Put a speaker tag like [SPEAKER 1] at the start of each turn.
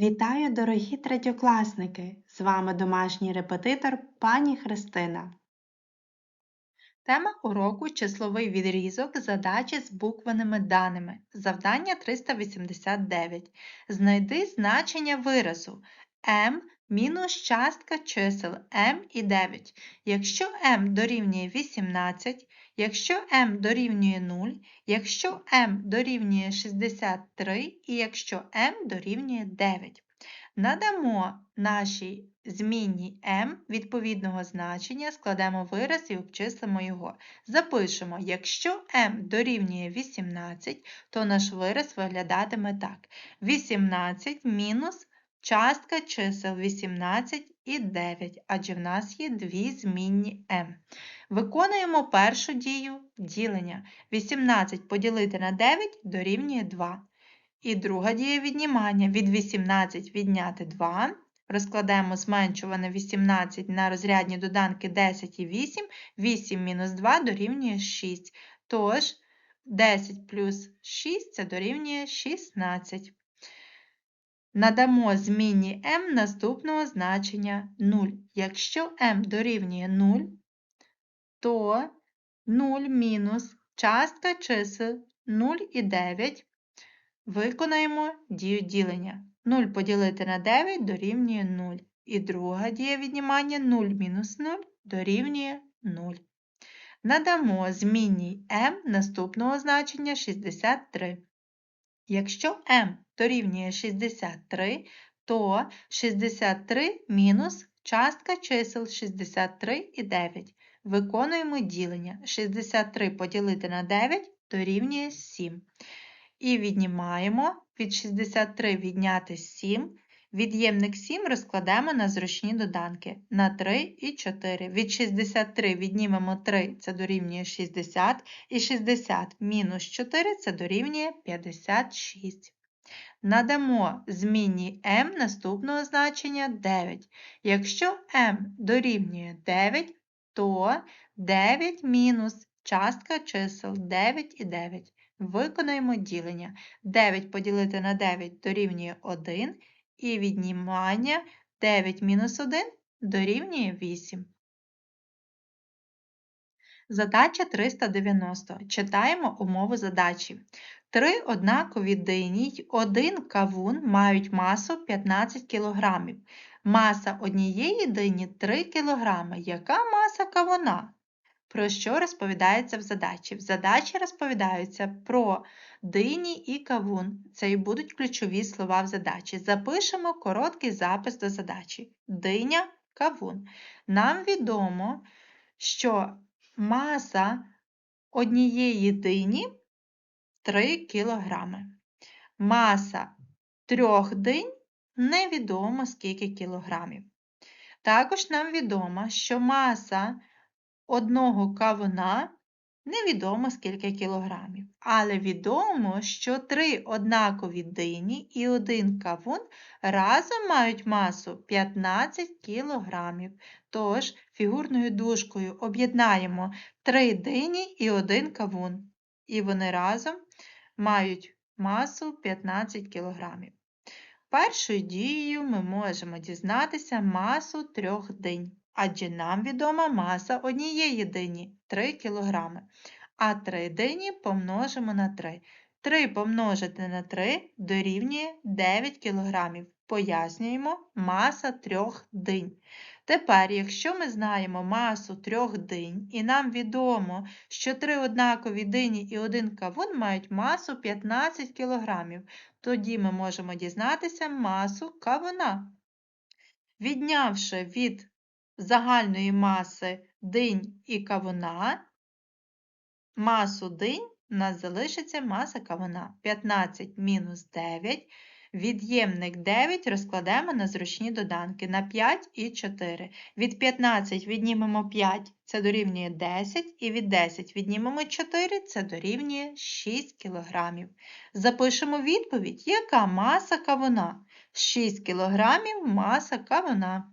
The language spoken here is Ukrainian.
[SPEAKER 1] Вітаю, дорогі третьокласники! З вами домашній репетитор пані Христина. Тема уроку числовий відрізок задачі з буквеними даними. Завдання 389. Знайди значення виразу m мінус частка чисел m і 9. Якщо m дорівнює 18, якщо m дорівнює 0, якщо m дорівнює 63 і якщо m дорівнює 9. Надамо нашій змінній m відповідного значення, складемо вираз і обчислимо його. Запишемо, якщо m дорівнює 18, то наш вираз виглядатиме так. 18 мінус частка чисел 18 і 9, адже в нас є дві змінні m. Виконуємо першу дію ділення. 18 поділити на 9 дорівнює 2. І друга дія віднімання. Від 18 відняти 2. Розкладаємо зменшуване 18 на розрядні доданки 10 і 8. 8 мінус 2 дорівнює 6. Тож 10 плюс 6 це дорівнює 16. Надамо змінні m наступного значення 0. Якщо m дорівнює 0, то 0 мінус частка чисел 0 і 9 виконаємо дію ділення. 0 поділити на 9 дорівнює 0. І друга дія віднімання 0 мінус 0 дорівнює 0. Надамо змінній m наступного значення 63. Якщо m дорівнює 63, то 63 мінус частка чисел 63 і 9. Виконуємо ділення. 63 поділити на 9 дорівнює 7. І віднімаємо від 63 відняти 7. Від'ємник 7 розкладемо на зручні доданки на 3 і 4. Від 63 віднімемо 3, це дорівнює 60, і 60 мінус 4 це дорівнює 56. Надамо змінній m наступного значення 9. Якщо m дорівнює 9, то 9 мінус частка чисел 9 і 9. Виконаємо ділення. 9 поділити на 9 дорівнює 1, і віднімання 9 мінус 1 дорівнює 8. Задача 390. Читаємо умову задачі. Три однакові дині й один кавун мають масу 15 кг. Маса однієї дині 3 кг. Яка маса кавуна? Про що розповідається в задачі? В задачі розповідаються про дині і кавун. Це і будуть ключові слова в задачі. Запишемо короткий запис до задачі. Диня, кавун. Нам відомо, що маса однієї дині 3 кг. Маса трьох динь невідомо скільки кілограмів. Також нам відомо, що маса одного кавуна невідомо скільки кілограмів. Але відомо, що три однакові дині і один кавун разом мають масу 15 кілограмів. Тож, фігурною дужкою об'єднаємо три дині і один кавун. І вони разом мають масу 15 кілограмів. Першою дією ми можемо дізнатися масу трьох динь адже нам відома маса однієї дині 3 кг. А 3 дині помножимо на 3. 3 помножити на 3 дорівнює 9 кг. Пояснюємо маса трьох динь. Тепер, якщо ми знаємо масу трьох динь, і нам відомо, що три однакові дині і один кавун мають масу 15 кг, тоді ми можемо дізнатися масу кавуна. Віднявши від загальної маси динь і кавуна, масу динь у нас залишиться маса кавуна 15 мінус 9. Від'ємник 9 розкладемо на зручні доданки на 5 і 4. Від 15 віднімемо 5, це дорівнює 10, і від 10 віднімемо 4, це дорівнює 6 кг. Запишемо відповідь, яка маса кавуна? 6 кг маса кавуна.